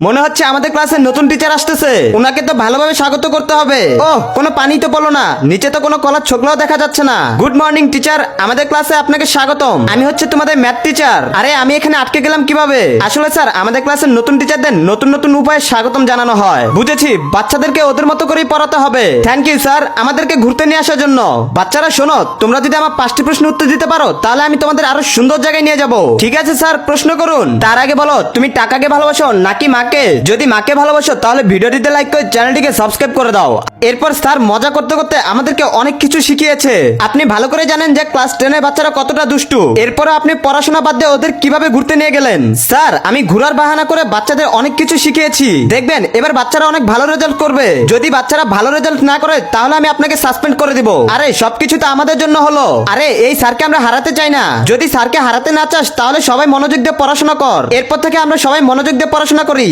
মনে হচ্ছে আমাদের ক্লাসে নতুন টিচার আসতেছে। ওনাকে তো ভালোভাবে স্বাগত করতে হবে। ও কোনো পানি তো পড়ল না। নিচে তো কোনো কলার ছোকলাও দেখা যাচ্ছে না। গুড মর্নিং টিচার আমাদের ক্লাসে আপনাকে স্বাগতম। আমি হচ্ছে তোমাদের ম্যাথ টিচার আরে, আমি এখানে আটকে গেলাম কীভাবে? আসলে স্যার, আমাদের ক্লাসের নতুন টিচারদের নতুন নতুন উপায়ে স্বাগতম জানানো হয়। বুঝেছি, বাচ্চাদেরকে ওদের মতো করেই পড়াতে হবে। থ্যাংক ইউ স্যার আমাদেরকে ঘুরতে নিয়ে আসার জন্য। বাচ্চারা, শোনো, তোমরা যদি আমার পাঁচটি প্রশ্ন উত্তর দিতে পারো, তাহলে আমি তোমাদের আরও সুন্দর জায়গায় নিয়ে যাব। ঠিক আছে, স্যার, প্রশ্ন করুন। তার আগে বলো, তুমি টাকাকে ভালোবাসো নাকি মাকে। যদি মাকে ভালোবাসো, তাহলে ভিডিওটিতে লাইক করে চ্যানেলটিকে সাবস্ক্রাইব করে দাও। এরপর স্যার মজা করতে করতে আমাদেরকে অনেক কিছু শিখিয়েছে। আপনি ভালো করে জানেন যে ক্লাস টেনের বাচ্চারা কতটা দুষ্টু। এরপর আপনি পড়াশোনা বাদ দিয়ে ওদের কীভাবে ঘুরতে নিয়ে গেলেন। স্যার, আমি ঘোরার বাহানা করে বাচ্চাদের অনেক কিছু শিখিয়েছি। দেখবেন, এবার বাচ্চারা অনেক ভালো রেজাল্ট করবে। যদি বাচ্চারা ভালো রেজাল্ট না করে, তাহলে আমি আপনাকে সাসপেন্ড করে দিব। আরে, সবকিছু তো আমাদের জন্য হলো। আরে, এই স্যারকে আমরা হারাতে চাই না। যদি স্যারকে হারাতে না চাস, তাহলে সবাই মনোযোগ দিয়ে পড়াশোনা কর। এরপর থেকে আমরা সবাই মনোযোগ দিয়ে পড়াশোনা করি।